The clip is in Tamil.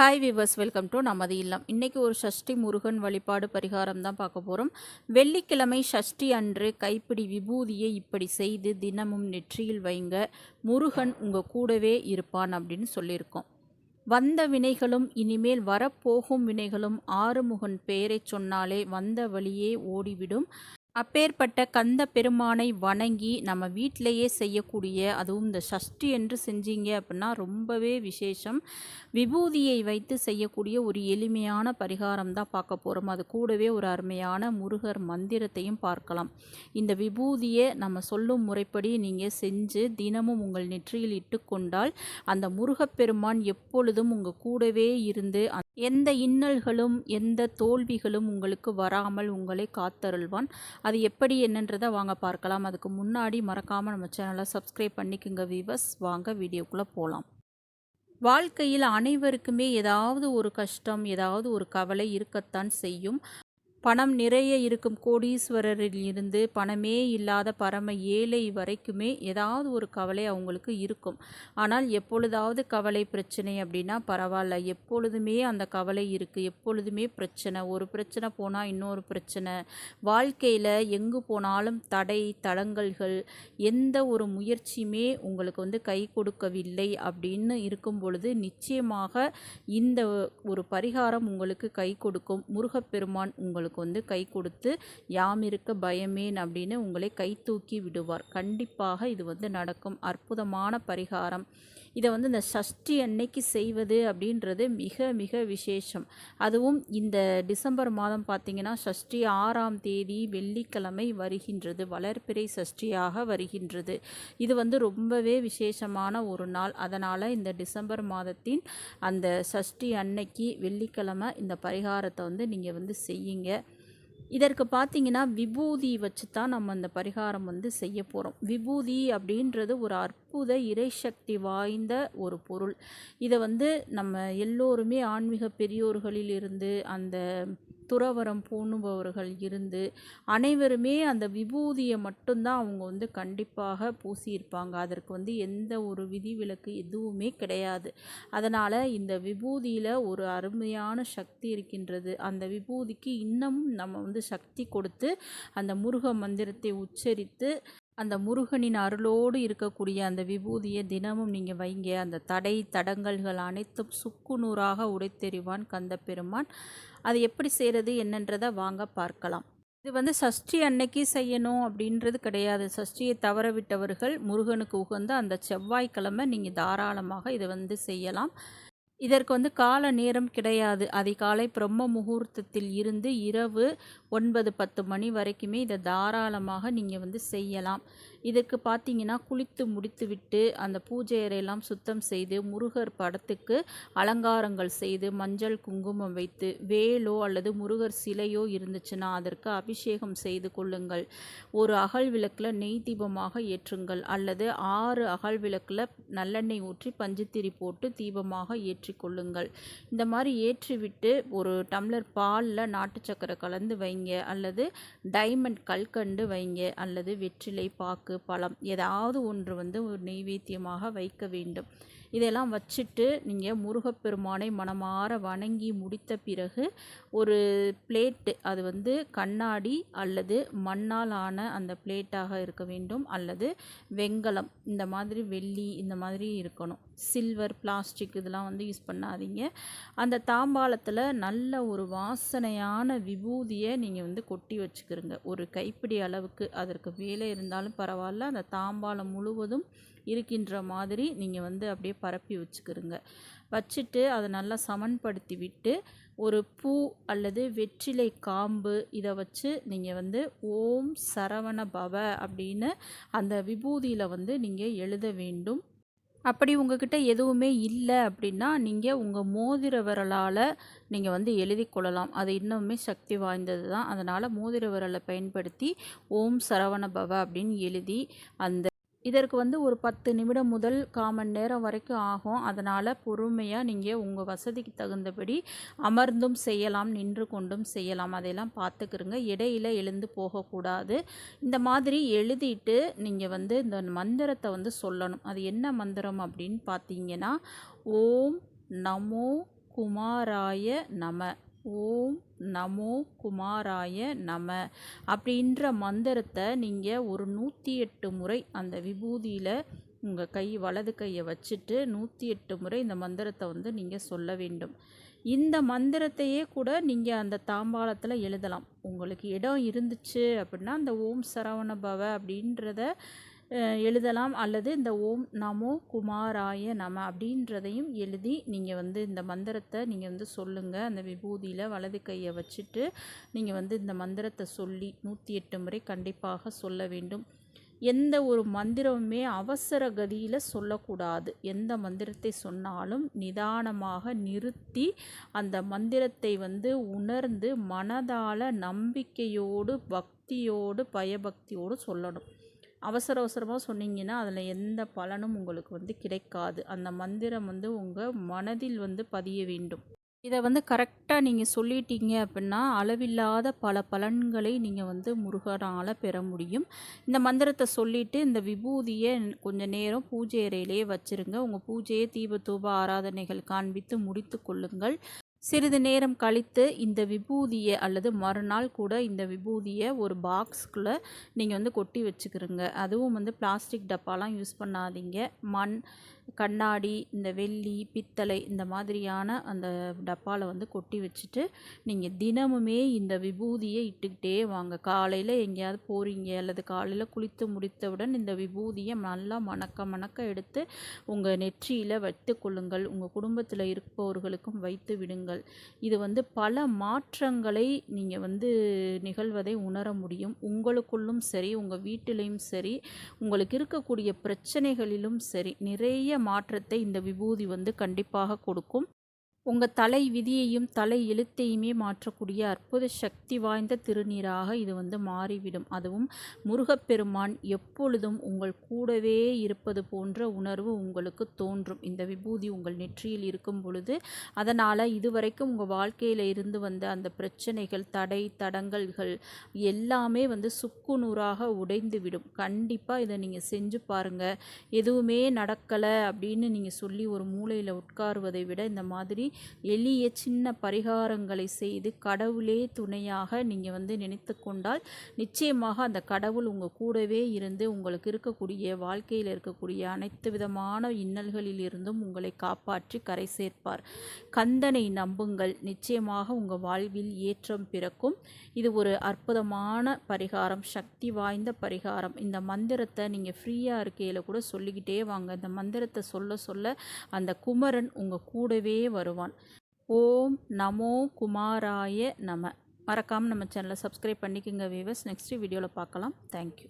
ஹாய் விவர்ஸ் வெல்கம் டு நமது இல்லம். இன்றைக்கி ஒரு சஷ்டி முருகன் வழிபாடு பரிகாரம் தான் பார்க்க போகிறோம் வெள்ளிக்கிழமை சஷ்டி அன்று கைப்பிடி விபூதியை இப்படி செய்து தினமும் நெற்றியில் வைங்க. முருகன் உங்கள் கூடவே இருப்பான் அப்படின்னு சொல்லியிருக்கோம். வந்த வினைகளும் இனிமேல் வரப்போகும் வினைகளும் ஆறுமுகன் பெயரை சொன்னாலே வந்த வழியே ஓடிவிடும். அப்பேற்பட்ட கந்த பெருமானை வணங்கி நம்ம வீட்டிலையே செய்யக்கூடிய அதுவும் இந்த சஷ்டி என்று செஞ்சீங்க அப்படின்னா ரொம்பவே விசேஷம். விபூதியை வைத்து செய்யக்கூடிய ஒரு எளிமையான பரிகாரம் தான் பார்க்க போகிறோம் அது கூடவே ஒரு அருமையான முருகர் மந்திரத்தையும் பார்க்கலாம். இந்த விபூதியை நம்ம சொல்லும் முறைப்படி நீங்கள் செஞ்சு தினமும் உங்கள் நெற்றியில் இட்டுக்கொண்டால் அந்த முருகப்பெருமான் எப்பொழுதும் உங்கள் கூடவே இருந்து எந்த இன்னல்களும் எந்த தோல்விகளும் உங்களுக்கு வராமல் உங்களை காத்தருள்வான். அது எப்படி என்னன்றதை வாங்க பார்க்கலாம். அதுக்கு முன்னாடி மறக்காமல் நம்ம சேனலை சப்ஸ்கிரைப் பண்ணிக்கோங்க வீவர்ஸ் வாங்க வீடியோக்குள்ளே போகலாம் வாழ்க்கையில் அனைவருக்குமே ஏதாவது ஒரு கஷ்டம் ஏதாவது ஒரு கவலை இருக்கத்தான் செய்யும். பணம் நிறைய இருக்கும் கோடீஸ்வரரில் இருந்து பணமே இல்லாத பரம ஏழை வரைக்குமே ஏதாவது ஒரு கவலை அவங்களுக்கு இருக்கும். ஆனால் எப்பொழுதாவது கவலை பிரச்சனை அப்படின்னா பரவாயில்ல. எப்பொழுதுமே அந்த கவலை இருக்குது எப்பொழுதுமே பிரச்சனை. ஒரு பிரச்சனை போனால் இன்னொரு பிரச்சனை. வாழ்க்கையில் எங்கு போனாலும் தடை தடங்கல்கள் எந்த ஒரு முயற்சியுமே உங்களுக்கு வந்து கை கொடுக்கவில்லை அப்படின்னு இருக்கும் பொழுது நிச்சயமாக இந்த ஒரு பரிகாரம் உங்களுக்கு கை கொடுக்கும். முருகப்பெருமான் உங்களுக்கு உங்களுக்கு வந்து கை கொடுத்து யாம் இருக்க பயமேன் அப்படின்னு உங்களை கை தூக்கி விடுவார். கண்டிப்பாக இது வந்து நடக்கும். அற்புதமான பரிகாரம். இதை வந்து இந்த சஷ்டி அன்னைக்கு செய்வது அப்படின்றது மிக மிக விசேஷம். அதுவும் இந்த டிசம்பர் மாதம் பார்த்திங்கன்னா சஷ்டி ஆறாம் தேதி வெள்ளிக்கிழமை வருகின்றது. வளர்ப்பிறை சஷ்டியாக வருகின்றது. இது வந்து ரொம்பவே விசேஷமான ஒரு நாள். அதனால் இந்த டிசம்பர் மாதத்தின் அந்த சஷ்டி அன்னைக்கு வெள்ளிக்கிழமை இந்த பரிகாரத்தை வந்து நீங்கள் வந்து செய்யுங்க. இதற்கு பார்த்தீங்கன்னா விபூதி வச்சு தான் நம்ம அந்த பரிகாரம் வந்து செய்ய போகிறோம் விபூதி அப்படின்றது ஒரு அற்புத இறைசக்தி வாய்ந்த ஒரு பொருள். இதை வந்து நம்ம எல்லோருமே ஆன்மீக பெரியோர்களில் இருந்து அந்த துறவரம் பூணுபவர்கள் இருந்து அனைவருமே அந்த விபூதியை மட்டும்தான் அவங்க வந்து கண்டிப்பாக பூசியிருப்பாங்க. அதற்கு வந்து எந்த ஒரு விதிவிலக்கு எதுவுமே கிடையாது. அதனால் இந்த விபூதியில் ஒரு அருமையான சக்தி இருக்கின்றது. அந்த விபூதிக்கு இன்னமும் நம்ம வந்து சக்தி கொடுத்து அந்த முருக மந்திரத்தை உச்சரித்து அந்த முருகனின் அருளோடு இருக்கக்கூடிய அந்த விபூதியை தினமும் நீங்கள் வைங்க. அந்த தடை தடங்கல்கள் அனைத்தும் சுக்குநூறாக உடைத்தெறிவான் கந்த பெருமான் அது எப்படி செய்கிறது என்னன்றதை வாங்க பார்க்கலாம். இது வந்து சஷ்டி அன்னைக்கு செய்யணும் அப்படின்றது கிடையாது. சஷ்டியை தவற விட்டவர்கள் முருகனுக்கு உகந்த அந்த செவ்வாய்க்கிழமை நீங்கள் தாராளமாக இதை வந்து செய்யலாம். இதற்கு வந்து கால நேரம் கிடையாது. அதிகாலை பிரம்ம முகூர்த்தத்தில் இருந்து இரவு ஒன்பது பத்து மணி வரைக்குமே இதை தாராளமாக நீங்கள் வந்து செய்யலாம். இதற்கு பார்த்தீங்கன்னா குளித்து முடித்துவிட்டு அந்த பூஜை அறையெல்லாம் சுத்தம் செய்து முருகர் படத்துக்கு அலங்காரங்கள் செய்து மஞ்சள் குங்குமம் வைத்து வேலோ அல்லது முருகர் சிலையோ இருந்துச்சுன்னா அதற்கு அபிஷேகம் செய்து கொள்ளுங்கள். ஒரு அகல் விளக்கில் நெய் தீபமாக ஏற்றுங்கள். அல்லது ஆறு அகல் விளக்கில் நல்லெண்ணெய் ஊற்றி பஞ்சுத்திரி போட்டு தீபமாக ஏற்றி கொள்ளுங்கள். இந்த மாதிரி ஏற்றிவிட்டு ஒரு டம்ளர் பாலில் நாட்டு சக்கரை கலந்து வைங்க. அல்லது டைமண்ட் கல்கண்டு வைங்க. அல்லது வெற்றிலை பாக்கு பாக்கு பழம். ஏதாவது ஒன்று வந்து ஒரு நெய்வேத்தியமாக வைக்க வேண்டும். இதெல்லாம் வச்சுட்டு நீங்கள் முருகப்பெருமானை மனமாற வணங்கி முடித்த பிறகு ஒரு பிளேட்டு அது வந்து கண்ணாடி அல்லது மண்ணால் ஆன அந்த பிளேட்டாக இருக்க வேண்டும். அல்லது வெங்கலம் இந்த மாதிரி வெள்ளி இந்த மாதிரி இருக்கணும். சில்வர் பிளாஸ்டிக் இதெல்லாம் வந்து யூஸ் பண்ணாதீங்க. அந்த தாம்பாளத்தில் நல்ல ஒரு வாசனையான விபூதியை நீங்கள் வந்து கொட்டி வச்சுக்கிறோங்க ஒரு கைப்பிடி அளவுக்கு அதற்கு வேலை இருந்தாலும் பரவாயில்ல. அந்த தாம்பாளம் முழுவதும் இருக்கின்ற மாதிரி நீங்கள் வந்து அப்படியே பரப்பி வச்சுக்கிறோங்க வச்சுட்டு அதை நல்லா சமன்படுத்தி விட்டு ஒரு பூ அல்லது வெற்றிலை காம்பு இதை வச்சு நீங்கள் வந்து ஓம் சரவண பவ அப்படின்னு அந்த விபூதியில் வந்து நீங்கள் எழுத வேண்டும். அப்படி உங்ககிட்ட எதுவுமே இல்லை அப்படின்னா நீங்கள் உங்கள் மோதிர விரலால் நீங்கள் வந்து எழுதி கொள்ளலாம். அது இன்னுமே சக்தி வாய்ந்தது தான் அதனால் மோதிர விரலை பயன்படுத்தி ஓம் சரவண பவ அப்படின்னு எழுதி அந்த இதற்கு வந்து ஒரு பத்து நிமிடம் முதல் காமன் நேரம் வரைக்கும் ஆகும். அதனால் பொறுமையாக நீங்கள் உங்கள் வசதிக்கு தகுந்தபடி அமர்ந்தும் செய்யலாம் நின்று கொண்டும் செய்யலாம். அதையெல்லாம் பார்த்துக்கிறங்க இடையில எழுந்து போகக்கூடாது. இந்த மாதிரி எழுதிட்டு நீங்கள் வந்து இந்த மந்திரத்தை வந்து சொல்லணும். அது என்ன மந்திரம் அப்படின்னு பார்த்தீங்கன்னா ஓம் நமோ குமாராய நம. ஓம் நமோ குமாராய நம அப்படின்ற மந்திரத்தை நீங்கள் ஒரு நூற்றி எட்டு முறை அந்த விபூதியில் உங்கள் கை வலது கையை வச்சுட்டு நூற்றி எட்டு முறை இந்த மந்திரத்தை வந்து நீங்கள் சொல்ல வேண்டும். இந்த மந்திரத்தையே கூட நீங்கள் அந்த தாம்பாளத்தில் எழுதலாம். உங்களுக்கு இடம் இருந்துச்சு அப்படின்னா அந்த ஓம் சரவண பவ அப்படின்றத எழுதலாம் அல்லது இந்த ஓம் நமோ குமாராய நம அப்படின்றதையும் எழுதி நீங்கள் வந்து இந்த மந்திரத்தை நீங்கள் வந்து சொல்லுங்கள் அந்த விபூதியில் வலது கையை வச்சுட்டு நீங்கள் வந்து இந்த மந்திரத்தை சொல்லி நூற்றி எட்டு முறை கண்டிப்பாக சொல்ல வேண்டும். எந்த ஒரு மந்திரமுமே அவசர கதியில் சொல்லக்கூடாது. எந்த மந்திரத்தை சொன்னாலும் நிதானமாக நிறுத்தி அந்த மந்திரத்தை வந்து உணர்ந்து மனதால் நம்பிக்கையோடு பக்தியோடு பயபக்தியோடு சொல்லணும். அவசர அவசரமாக சொன்னீங்கன்னா அதில் எந்த பலனும் உங்களுக்கு வந்து கிடைக்காது. அந்த மந்திரம் வந்து உங்கள் மனதில் வந்து பதிய வேண்டும். இதை வந்து கரெக்டாக நீங்கள் சொல்லிட்டீங்க அப்படின்னா அளவில்லாத பல பலன்களை நீங்கள் வந்து முருகனால் பெற முடியும். இந்த மந்திரத்தை சொல்லிவிட்டு இந்த விபூதியை கொஞ்சம் நேரம் பூஜை அறையிலேயே வச்சுருங்க. உங்கள் பூஜையை தீப தூப ஆராதனைகள் காண்பித்து முடித்து கொள்ளுங்கள். சிறிது நேரம் கழித்து இந்த விபூதியை அல்லது மறுநாள் கூட இந்த விபூதியை ஒரு பாக்ஸ்குள்ளே நீங்கள் வந்து கொட்டி வச்சுக்கிறோங்க அதுவும் வந்து பிளாஸ்டிக் டப்பாலாம் யூஸ் பண்ணாதீங்க. மண் கண்ணாடி இந்த வெள்ளி பித்தளை இந்த மாதிரியான அந்த டப்பாவில் வந்து கொட்டி வச்சுட்டு நீங்கள் தினமுமே இந்த விபூதியை இட்டுக்கிட்டே வாங்க. காலையில் எங்கேயாவது போகிறீங்க அல்லது காலையில் குளித்து முடித்தவுடன் இந்த விபூதியை நல்லா மணக்க மணக்க எடுத்து உங்கள் நெற்றியில் வைத்து கொள்ளுங்கள். உங்கள் குடும்பத்தில் இருப்பவர்களுக்கும் வைத்து விடுங்கள். இது வந்து பல மாற்றங்களை நீங்கள் வந்து நிகழ்வதை உணர முடியும். உங்களுக்குள்ளும் சரி உங்கள் வீட்டிலையும் சரி உங்களுக்கு இருக்கக்கூடிய பிரச்சனைகளிலும் சரி நிறைய மாற்றத்தை இந்த விபூதி வந்து கண்டிப்பாக கொடுக்கும். உங்கள் தலை விதியையும் தலை எழுத்தையுமே மாற்றக்கூடிய அற்புத சக்தி வாய்ந்த திருநீராக இது வந்து மாறிவிடும். அதுவும் முருகப்பெருமான் எப்பொழுதும் உங்கள் கூடவே இருப்பது போன்ற உணர்வு உங்களுக்கு தோன்றும். இந்த விபூதி உங்கள் நெற்றியில் இருக்கும் பொழுது அதனால் இதுவரைக்கும் உங்கள் வாழ்க்கையில் இருந்து வந்த அந்த பிரச்சனைகள் தடை தடங்கல்கள் எல்லாமே வந்து சுக்குநூறாக உடைந்துவிடும். கண்டிப்பாக இதை நீங்கள் செஞ்சு பாருங்கள் எதுவுமே நடக்கலை அப்படின்னு நீங்கள் சொல்லி ஒரு மூலையில் உட்காருவதை விட இந்த மாதிரி எளிய சின்ன பரிகாரங்களை செய்து கடவுளே துணையாக நீங்கள் வந்து நினைத்து கொண்டால் நிச்சயமாக அந்த கடவுள் உங்கள் கூடவே இருந்து உங்களுக்கு இருக்கக்கூடிய வாழ்க்கையில் இருக்கக்கூடிய அனைத்து விதமான இன்னல்களில் இருந்தும் உங்களை காப்பாற்றி கரை சேர்ப்பார். கந்தனை நம்புங்கள். நிச்சயமாக உங்கள் வாழ்வில் ஏற்றம் பிறக்கும். இது ஒரு அற்புதமான பரிகாரம். சக்தி வாய்ந்த பரிகாரம். இந்த மந்திரத்தை நீங்கள் ஃப்ரீயாக இருக்கையில் கூட சொல்லிக்கிட்டே வாங்க. இந்த மந்திரத்தை சொல்ல சொல்ல அந்த குமரன் உங்கள் கூடவே வருவான் ஓம் நமோ குமாராய நம. மறக்காமல் நம்ம சேனலை சப்ஸ்கிரைப் பண்ணிக்கோங்க வீவர்ஸ் நெக்ஸ்ட் வீடியோவில் பார்க்கலாம். தேங்க்யூ